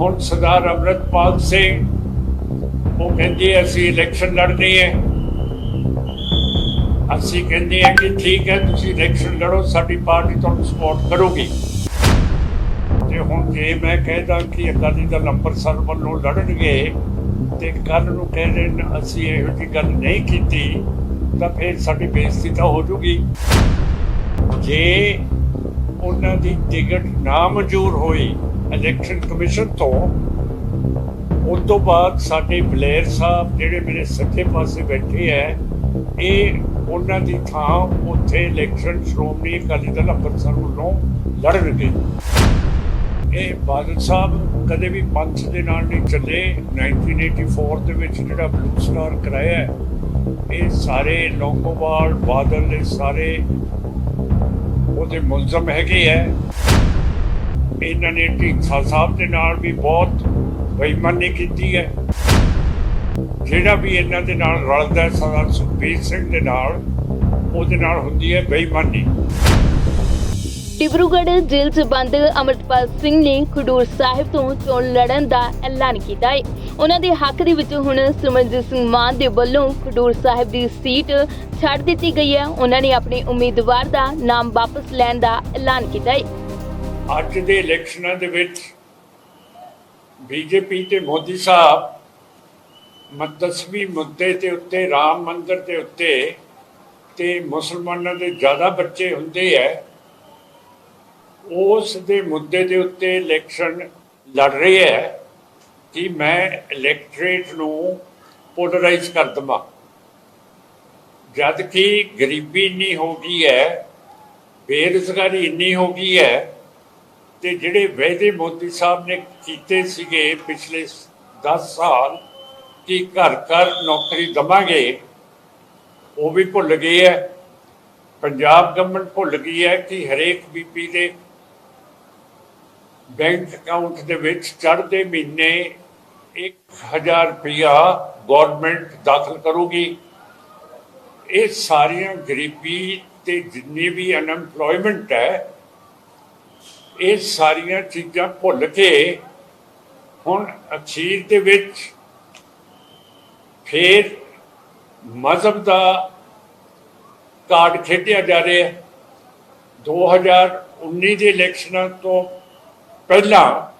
ਹੁਣ ਸਰਦਾਰ ਅਮਰਤਪਾਲ ਸਿੰਘ, ਉਹ ਕਹਿੰਦੇ ਅਸੀਂ ਇਲੈਕਸ਼ਨ ਲੜਨੀ ਹੈ। ਅਸੀਂ ਕਹਿੰਦੇ ਹਾਂ ਕਿ ਠੀਕ ਹੈ, ਤੁਸੀਂ ਇਲੈਕਸ਼ਨ ਲੜੋ, ਸਾਡੀ ਪਾਰਟੀ ਤੁਹਾਨੂੰ ਸਪੋਰਟ ਕਰੂਗੀ। ਤੇ ਹੁਣ ਜੇ ਮੈਂ ਕਹਿਦਾ ਕਿ ਅਕਾਲੀ ਦਲ ਅੰਮ੍ਰਿਤਸਰ ਵੱਲੋਂ ਲੜਨਗੇ, ਤੇ ਕੱਲ ਨੂੰ ਕਹਿ ਦੇਣ ਅਸੀਂ ਇਹੋ ਜਿਹੀ ਗੱਲ ਨਹੀਂ ਕੀਤੀ, ਤਾਂ ਫਿਰ ਸਾਡੀ ਬੇਇੱਜ਼ਤੀ ਤਾਂ ਹੋ ਜੂਗੀ। ਜੇ ਉਹਨਾਂ ਦੀ ਟਿਕਟ ਨਾ ਮਨਜ਼ੂਰ ਹੋਈ ਇਲੈਕਸ਼ਨ ਕਮਿਸ਼ਨ ਤੋਂ, ਉਸ ਤੋਂ ਬਾਅਦ ਸਾਡੇ ਬਲੇਰ ਸਾਹਿਬ ਜਿਹੜੇ ਮੇਰੇ ਸੱਜੇ ਪਾਸੇ ਬੈਠੇ ਐ, ਇਹ ਉਹਨਾਂ ਦੀ ਥਾਂ ਉੱਥੇ ਇਲੈਕਸ਼ਨ ਸ਼੍ਰੋਮਣੀ ਅਕਾਲੀ ਦਲ ਅੰਮ੍ਰਿਤਸਰ ਵੱਲੋਂ ਲੜਨਗੇ ਇਹ ਬਾਦਲ ਸਾਹਿਬ ਕਦੇ ਵੀ ਪੰਥ ਦੇ ਨਾਲ ਨਹੀਂ ਚੱਲੇ। 1984 ਦੇ ਵਿੱਚ ਜਿਹੜਾ ਬਲੂ ਸਟਾਰ ਕਰਾਇਆ ਇਹ ਸਾਰੇ ਲੋਕੋਵਾਲ ਬਾਦਲ ਦੇ ਸਾਰੇ ਉਹਦੇ ਮੁਲਜ਼ਮ ਹੈਗੇ ਐ। ਇਹਨਾਂ ਨੇ ਢੀਂਸਾ ਸਾਹਿਬ ਦੇ ਨਾਲ ਵੀ ਬਹੁਤ ਬੇਈਮਾਨੀ ਕੀਤੀ ਹੈ। ਜਿਹੜਾ ਵੀ ਇਹਨਾਂ ਦੇ ਨਾਲ ਰਲਦਾ ਹੈ, ਸਰਦਾਰ ਸੁਖਬੀਰ ਸਿੰਘ ਦੇ ਨਾਲ, ਉਹਦੇ ਨਾਲ ਹੁੰਦੀ ਹੈ ਬੇਈਮਾਨੀ। ਡਿਬਰੂਗੜ੍ਹ ਜੇਲ੍ਹ 'ਚ ਬੰਦ ਅਮਰਤਪਾਲ ਸਿੰਘ ਨੇ ਖਡੂਰ ਸਾਹਿਬ ਤੋਂ ਚੋਣ ਲੜਨ ਦਾ ਐਲਾਨ ਕੀਤਾ ਹੈ। ਉਹਨਾਂ ਦੇ ਹੱਕ ਦੇ ਵਿੱਚ ਹੁਣ ਸਿਮਰਜੀਤ ਸਿੰਘ ਮਾਨ ਦੇ ਵੱਲੋਂ ਖਡੂਰ ਸਾਹਿਬ ਦੀ ਸੀਟ ਛੱਡ ਦਿੱਤੀ ਗਈ ਹੈ। ਉਹਨਾਂ ਨੇ ਆਪਣੇ ਉਮੀਦਵਾਰ ਦਾ ਨਾਮ ਵਾਪਸ ਲੈਣ ਦਾ ਐਲਾਨ ਕੀਤਾ ਹੈ। ਅੱਜ ਦੇ ਇਲੈਕਸ਼ਨਾਂ ਦੇ ਵਿੱਚ ਬੀਜੇਪੀ ਤੇ ਮੋਦੀ ਸਾਹਿਬ ਮਤਸਵੀ ਮੁੱਦੇ ਤੇ ਉੱਤੇ, ਰਾਮ ਮੰਦਿਰ ਦੇ ਉੱਤੇ ਤੇ ਮੁਸਲਮਾਨਾਂ ਦੇ ਜ਼ਿਆਦਾ ਬੱਚੇ ਹੁੰਦੇ ਐ, ਉਸ ਦੇ ਮੁੱਦੇ ਦੇ ਉੱਤੇ ਇਲੈਕਸ਼ਨ ਲੜ ਰਹੇ ਹੈ ਕਿ ਮੈਂ ਇਲੈਕਟ੍ਰੇਟ ਨੂੰ ਪੋਲਰਾਈਜ਼ ਕਰ ਦਵਾਂ। ਜਦ ਕਿ ਗਰੀਬੀ ਇੰਨੀ ਹੋ ਗਈ ਹੈ ਬੇਰੁਜ਼ਗਾਰੀ ਇੰਨੀ ਹੋ ਗਈ ਹੈ ਤੇ ਜਿਹੜੇ ਵਾਅਦੇ ਮੋਦੀ ਸਾਹਿਬ ਨੇ ਕੀਤੇ ਸੀਗੇ ਪਿਛਲੇ 10 ਸਾਲ ਕਿ ਘਰ ਘਰ ਨੌਕਰੀ ਦਵਾਂਗੇ, ਉਹ ਵੀ ਭੁੱਲ ਗਏ ਹੈ। ਪੰਜਾਬ ਗਵਰਨਮੈਂਟ ਭੁੱਲ ਗਈ ਹੈ ਕਿ ਹਰੇਕ ਬੀਪੀ ਦੇ ਬੈਂਕ ਅਕਾਊਂਟ ਦੇ ਵਿੱਚ ਚੜ੍ਹਦੇ ਮਹੀਨੇ 1000 ਰੁਪਇਆ ਗਵਰਨਮੈਂਟ ਦਾਖਲ ਕਰੂਗੀ। ਇਹ ਸਾਰੀਆਂ ਗਰੀਬੀ ਤੇ ਜਿੰਨੀ ਵੀ ਅਨਐਮਪਲੋਇਮੈਂਟ ਹੈ ਇਹ ਸਾਰੀਆਂ ਚੀਜ਼ਾਂ ਭੁੱਲ ਕੇ ਹੁਣ ਅਖੀਰ ਦੇ ਵਿੱਚ ਫੇਰ ਮਜ਼ਹਬ ਦਾ ਕਾਰਡ ਖੇਡਿਆ ਜਾ ਰਿਹਾ ਹੈ। 2019 ਦੇ ਇਲੈਕਸ਼ਨਾਂ ਤੋਂ ਪਹਿਲਾਂ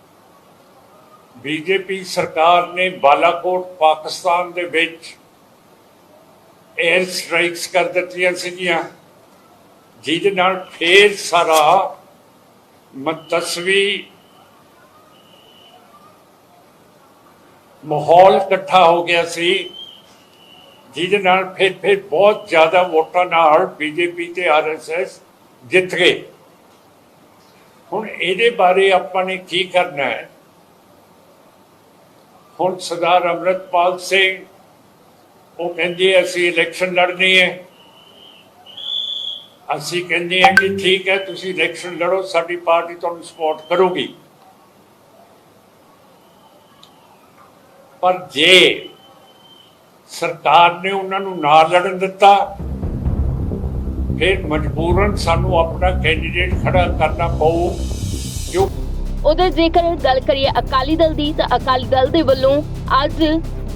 ਬੀਜੇਪੀ ਸਰਕਾਰ ਨੇ ਬਾਲਾਕੋਟ, ਪਾਕਿਸਤਾਨ ਦੇ ਵਿੱਚ 에ਅਰ ਸਟ੍ਰਾਈਕਸ ਕਰ ਦਿੱਤੀਆਂ ਸੀਗੀਆਂ। ਜਿਹਦੇ ਨਾਲ ਫੇਰ ਸਾਰਾ ਮਤਸਵੀ ਮਾਹੌਲ ਇਕੱਠਾ ਹੋ ਗਿਆ ਸੀ, ਜਿਹਦੇ ਨਾਲ ਫਿਰ ਫਿਰ ਬਹੁਤ ਜ਼ਿਆਦਾ ਵੋਟਾਂ ਨਾਲ ਬੀਜੇਪੀ ਤੇ ਆਰਐਸਐਸ ਜਿੱਤ ਗਏ। ਹੁਣ ਇਹਦੇ ਬਾਰੇ ਆਪਾਂ ਨੇ ਕੀ ਕਰਨਾ ਹੈ? ਹੁਣ ਸਰਦਾਰ ਅਮਰਤਪਾਲ ਸਿੰਘ, ਉਹ ਕਹਿੰਦੇ ਅਸੀਂ ਇਲੈਕਸ਼ਨ ਲੜਨੀ ਹੈ। ਅਸੀਂ ਕਹਿੰਦੇ ਹਾਂ ਕਿ ਠੀਕ ਹੈ, ਤੁਸੀਂ ਇਲੈਕਸ਼ਨ ਲੜੋ, ਸਾਡੀ ਪਾਰਟੀ ਤੁਹਾਨੂੰ ਸਪੋਰਟ ਕਰੂਗੀ। ਪਰ ਜੇ ਸਰਕਾਰ ਨੇ ਉਹਨਾਂ ਨੂੰ ਨਾ ਲੜਨ ਦਿੱਤਾ, ਫਿਰ ਮਜਬੂਰਨ ਸਾਨੂੰ ਆਪਣਾ ਕੈਂਡੀਡੇਟ ਖੜਾ ਕਰਨਾ ਪਊ। ਜੋ ਉਧਰ ਜੇਕਰ ਗੱਲ ਕਰੀਏ ਅਕਾਲੀ ਦਲ ਦੀ, ਤਾਂ ਅਕਾਲੀ ਦਲ ਦੇ ਵੱਲੋਂ ਅੱਜ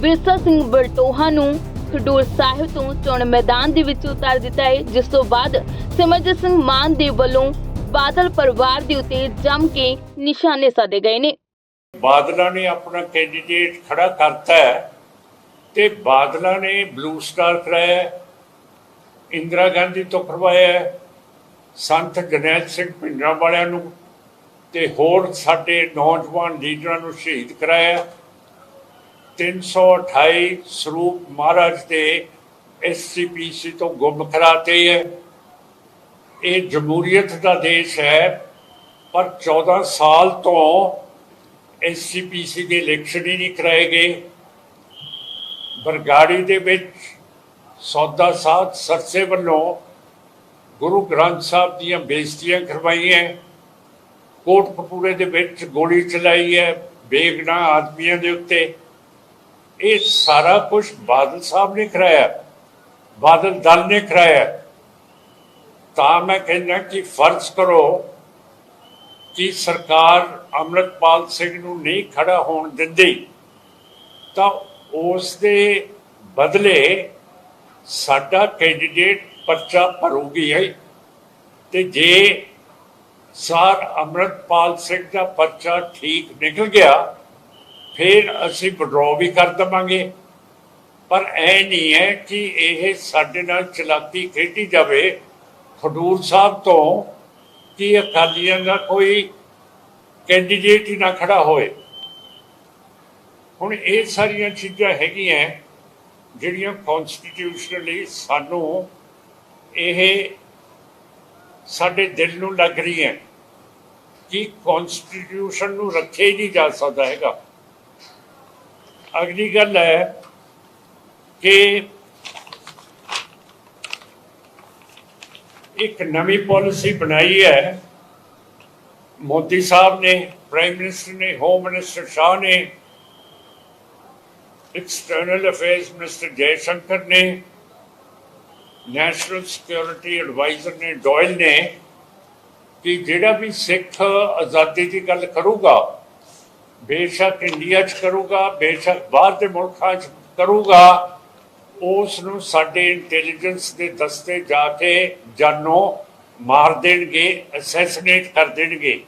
ਵਿਰਸਾ ਸਿੰਘ ਬਲਟੋਹਾ ਨੂੰ ਖਡੂਰ ਸਾਹਿਬ ਤੋਂ ਚੋਣ ਮੈਦਾਨ ਦੇ ਵਿੱਚ ਉਤਾਰ ਦਿੱਤਾ ਹੈ, ਜਿਸ ਤੋਂ ਬਾਅਦ ਸਿਮਰਜੀਤ ਸਿੰਘ ਮਾਨ ਦੇ ਵੱਲੋਂ ਬਾਦਲ ਪਰਿਵਾਰ ਦੇ ਉੱਤੇ ਜੰਮ ਕੇ ਨਿਸ਼ਾਨੇ ਸਾਧੇ ਗਏ ਨੇ। ਬਾਦਲਾਂ ਨੇ ਆਪਣਾ ਕੈਂਡੀਡੇਟ ਖੜਾ ਕਰਤਾ ਹੈ ਤੇ ਬਾਦਲਾਂ ਨੇ ਬਲੂ ਸਟਾਰ ਕਰਾਇਆ ਇੰਦਰਾ ਗਾਂਧੀ ਤੋਂ ਕਰਵਾਇਆ ਸੰਤ ਜਰਨੈਲ ਸਿੰਘ ਭਿੰਡਰਾਂ ਵਾਲਿਆਂ ਨੂੰ ਤੇ ਹੋਰ ਸਾਡੇ ਨੌਜਵਾਨ ਲੀਡਰਾਂ ਨੂੰ ਸ਼ਹੀਦ ਕਰਾਇਆ 328 ਸਰੂਪ ਮਹਾਰਾਜ ਦੇ ਐਸਸੀਪੀਸੀ ਤੋਂ ਗੁੰਮ ਕਰਾਤੇ ਹੈ। ਇਹ ਜਮਹੂਰੀਅਤ ਦਾ ਦੇਸ਼ ਹੈ, ਪਰ 14 ਸਾਲ ਤੋਂ ਐਸਸੀਪੀਸੀ ਦੇ ਇਲੈਕਸ਼ਨ ਹੀ ਨਹੀਂ ਕਰਾਏ ਗਏ। ਬਰਗਾੜੀ ਦੇ ਵਿੱਚ ਸੌਦਾ ਸਾਧ ਸਰਸੇ ਵੱਲੋਂ ਗੁਰੂ ਗ੍ਰੰਥ ਸਾਹਿਬ ਦੀਆਂ ਬੇਇੱਜ਼ਤੀਆਂ ਕਰਵਾਈਆਂ। ਕੋਟਕਪੂਰੇ ਦੇ ਵਿੱਚ ਗੋਲੀ ਚਲਾਈ ਹੈ ਬੇਗਨਾ ਆਦਮੀਆਂ ਦੇ ਉੱਤੇ। ਇਹ ਸਾਰਾ ਕੁਝ ਬਾਦਲ ਸਾਹਿਬ ਨੇ ਕਰਾਇਆ। ਬਾਦਲ ਦਲ ਨੇ ਕਰਾਇਆ। ਤਾਂ ਮੈਂ ਕਹਿੰਦਾ ਕਿ ਫਰਜ਼ ਕਰੋ ਕਿ ਸਰਕਾਰ ਅੰਮ੍ਰਿਤਪਾਲ ਸਿੰਘ ਨੂੰ ਨਹੀਂ ਖੜਾ ਹੋਣ ਦਿੰਦੀ। ਤਾਂ ਉਸ ਦੇ ਬਦਲੇ ਸਾਡਾ ਕੈਂਡੀਡੇਟ ਪਰਚਾ ਭਰੂਗੀ ਹੈ ਤੇ ਜੇ ਸਾਰ ਅੰਮ੍ਰਿਤਪਾਲ ਸਿੰਘ ਦਾ ਪਰਚਾ ਠੀਕ ਨਿਕਲ ਗਿਆ ਫਿਰ ਅਸੀਂ ਵਿਡਰਾਅ ਵੀ ਕਰ ਦਵਾਂਗੇ। ਪਰ ਇਹ ਨਹੀਂ ਹੈ ਕਿ ਇਹ ਸਾਡੇ ਨਾਲ ਚਲਾਕੀ ਖੇਡੀ ਜਾਵੇ। ਖਡੂਰ ਸਾਹਿਬ ਤੋਂ ਕਿ ਅਕਾਲੀਆਂ ਦਾ ਕੋਈ ਕੈਂਡੀਡੇਟ ਹੀ ਨਾ ਖੜਾ ਹੋਏ। ਹੁਣ ਇਹ ਸਾਰੀਆਂ ਚੀਜ਼ਾਂ ਹੈਗੀਆਂ ਜਿਹੜੀਆਂ ਕਨਸਟੀਟਿਊਸ਼ਨਲੀ ਸਾਨੂੰ ਇਹ ਸਾਡੇ ਦਿਲ ਨੂੰ ਲੱਗ ਰਹੀਆਂ। ਕਿ ਕਨਸਟੀਟਿਊਸ਼ਨ ਨੂੰ ਰੱਖਿਆ ਹੀ ਨਹੀਂ ਜਾ ਸਕਦਾ ਹੈਗਾ। ਅਗਲੀ ਗੱਲ ਹੈ ਕਿ ਇੱਕ ਨਵੀਂ ਪਾਲਿਸੀ ਬਣਾਈ ਹੈ। ਮੋਦੀ ਸਾਹਿਬ ਨੇ, ਪ੍ਰਾਈਮ ਮਿਨਿਸਟਰ ਨੇ, ਹੋਮ ਮਿਨਿਸਟਰ ਸ਼ਾਹ ਨੇ external affairs minister Jai Shankar ਨੇ ਨੈਸ਼ਨਲ ਸਿਕਿਉਰਿਟੀ ਐਡਵਾਈਜ਼ਰ ਨੇ, ਡੋਇਲ ਨੇ ਕਿ ਜਿਹੜਾ ਵੀ ਸਿੱਖ ਆਜ਼ਾਦੀ ਦੀ ਗੱਲ ਕਰੂਗਾ ਬੇਸ਼ੱਕ ਇੰਡੀਆ 'ਚ ਕਰੂਗਾ, ਬੇਸ਼ੱਕ ਬਾਹਰ ਦੇ ਮੁਲਕਾਂ 'ਚ ਕਰੂਗਾ, ਉਸ ਨੂੰ ਸਾਡੇ ਇੰਟੈਲੀਜੈਂਸ ਦੇ ਦਸਤੇ ਜਾ ਕੇ ਜਾਨੋਂ ਮਾਰ ਦੇਣਗੇ ਅਸੈਸੀਨੇਟ ਕਰ ਦੇਣਗੇ।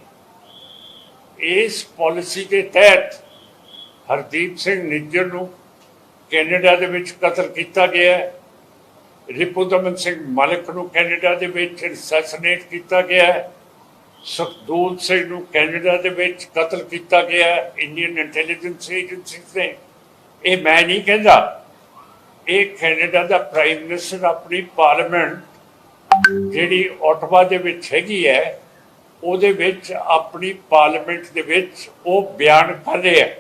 ਇਸ ਪਾਲਿਸੀ ਦੇ ਤਹਿਤ ਹਰਦੀਪ ਸਿੰਘ ਨਿੱਜਰ ਨੂੰ ਕੈਨੇਡਾ ਦੇ ਵਿੱਚ ਕਤਲ ਕੀਤਾ ਗਿਆ ਹੈ। ਰਿਪੁਦਮਨ ਸਿੰਘ ਮਲਿਕ ਨੂੰ ਕੈਨੇਡਾ ਦੇ ਵਿੱਚ ਅਸੈਸੀਨੇਟ ਕੀਤਾ ਗਿਆ ਹੈ। ਸੁਖਦੂਤ ਸਿੰਘ ਨੂੰ ਕੈਨੇਡਾ ਦੇ ਵਿੱਚ ਕਤਲ ਕੀਤਾ ਗਿਆ ਇੰਡੀਅਨ ਇੰਟੈਲੀਜੈਂਸ ਏਜੰਸੀ ਨੇ। ਇਹ ਮੈਂ ਨਹੀਂ ਕਹਿੰਦਾ। ਇਹ ਕੈਨੇਡਾ ਦਾ ਪ੍ਰਾਈਮ ਮਿਨਿਸਟਰ ਆਪਣੀ ਪਾਰਲੀਮੈਂਟ ਜਿਹੜੀ ਓਟਵਾ ਦੇ ਵਿੱਚ ਹੈਗੀ ਹੈ, ਉਹਦੇ ਵਿੱਚ ਆਪਣੀ ਪਾਰਲੀਮੈਂਟ ਦੇ ਵਿੱਚ ਉਹ ਬਿਆਨ ਕਰ ਰਿਹਾ ਹੈ।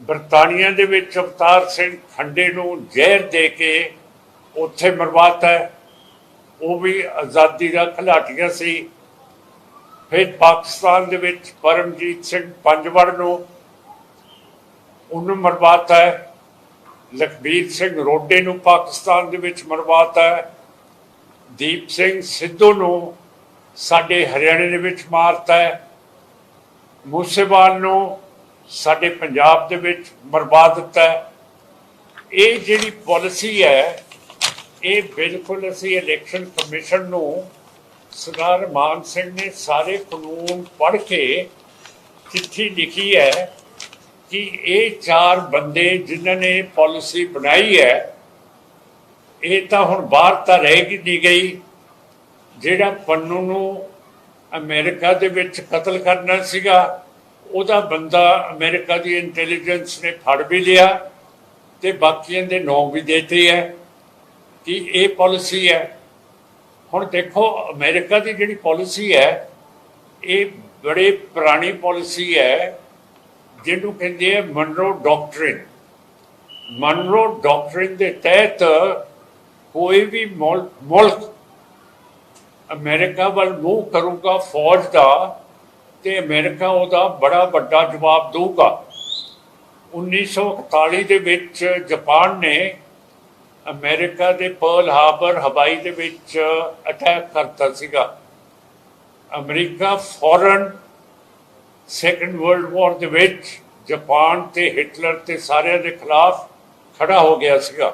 ਬਰਤਾਨੀਆ ਦੇ ਵਿੱਚ ਅਵਤਾਰ ਸਿੰਘ ਖੰਡੇ ਨੂੰ ਜ਼ਹਿਰ ਦੇ ਕੇ ਉੱਥੇ ਮਰਵਾਤਾ ਉਹ ਵੀ ਆਜ਼ਾਦੀ ਦਾ ਘਲਾਟੀਆ ਸੀ। ਫਿਰ ਪਾਕਿਸਤਾਨ ਦੇ ਵਿੱਚ ਪਰਮਜੀਤ ਸਿੰਘ ਪੰਜਵੜ ਨੂੰ ਉਹਨੂੰ ਮਰਵਾਤਾ ਹੈ। ਲਖਬੀਰ ਸਿੰਘ ਰੋਡੇ ਨੂੰ ਪਾਕਿਸਤਾਨ ਦੇ ਵਿੱਚ ਮਰਵਾਤਾ ਹੈ। ਦੀਪ ਸਿੰਘ ਸਿੱਧੂ ਨੂੰ ਸਾਡੇ ਹਰਿਆਣੇ ਦੇ ਵਿੱਚ ਮਾਰਤਾ ਹੈ। ਮੂਸੇਵਾਲ ਨੂੰ ਸਾਡੇ ਪੰਜਾਬ ਦੇ ਵਿੱਚ ਮਰਵਾ ਦਿੱਤਾ ਹੈ। ਇਹ ਜਿਹੜੀ ਪਾਲਿਸੀ ਹੈ, ਇਹ ਬਿਲਕੁਲ ਅਸੀਂ ਇਲੈਕਸ਼ਨ ਕਮਿਸ਼ਨ ਨੂੰ ਸਰਦਾਰ ਮਾਨ ਸਿੰਘ ਨੇ ਸਾਰੇ ਕਾਨੂੰਨ ਪੜ੍ਹ ਕੇ ਚਿੱਠੀ ਲਿਖੀ ਹੈ ਕਿ ਇਹ ਚਾਰ ਬੰਦੇ ਜਿਨ੍ਹਾਂ ਨੇ ਪਾਲਿਸੀ ਬਣਾਈ ਹੈ, ਇਹ ਤਾਂ ਹੁਣ ਬਾਹਰ ਤਾਂ ਰਹਿ ਨਹੀਂ ਗਈ, ਜਿਹੜਾ ਪੰਨੂ ਨੂੰ ਅਮਰੀਕਾ ਦੇ ਵਿੱਚ ਕਤਲ ਕਰਨਾ ਸੀਗਾ, ਉਹਦਾ ਬੰਦਾ ਅਮਰੀਕਾ ਦੀ ਇੰਟੈਲੀਜੈਂਸ ਨੇ ਫੜ ਵੀ ਲਿਆ ਤੇ ਬਾਕੀਆਂ ਦੇ ਨਾਂ ਵੀ ਦੇਤੇ ਹੈ ਕਿ ਇਹ ਪਾਲਿਸੀ ਹੈ। ਹੁਣ ਦੇਖੋ, ਅਮਰੀਕਾ ਦੀ ਜਿਹੜੀ ਪਾਲਿਸੀ ਹੈ, ਇਹ ਬੜੇ ਪੁਰਾਣੀ ਪਾਲਿਸੀ ਹੈ, ਜਿਹਨੂੰ ਕਹਿੰਦੇ ਆ ਮਨਰੋ ਡਾਕਟ੍ਰਿਨ ਮਨਰੋ ਡਾਕਟ੍ਰਿਨ ਦੇ ਤਹਿਤ ਕੋਈ ਵੀ ਮੁਲ- ਮੁਲਕ ਅਮਰੀਕਾ ਵੱਲ ਮੂਵ ਕਰੂਗਾ ਫੌਜ ਦਾ ਤੇ ਅਮਰੀਕਾ ਉਹਦਾ ਬੜਾ ਵੱਡਾ ਜਵਾਬ ਦੇਊਗਾ। 1941 ਦੇ ਵਿੱਚ ਜਾਪਾਨ ਨੇ ਅਮਰੀਕਾ ਦੇ ਪਰਲ ਹਾਰਬਰ ਹਵਾਈ ਦੇ ਵਿੱਚ ਅਟੈਕ ਕਰਤਾ ਸੀਗਾ। ਅਮਰੀਕਾ ਫੌਰਨ ਸੈਕੰਡ ਵਰਲਡ ਵਾਰ ਦੇ ਵਿੱਚ ਜਾਪਾਨ ਤੇ ਹਿਟਲਰ ਤੇ ਸਾਰਿਆਂ ਦੇ ਖਿਲਾਫ ਖੜਾ ਹੋ ਗਿਆ ਸੀਗਾ।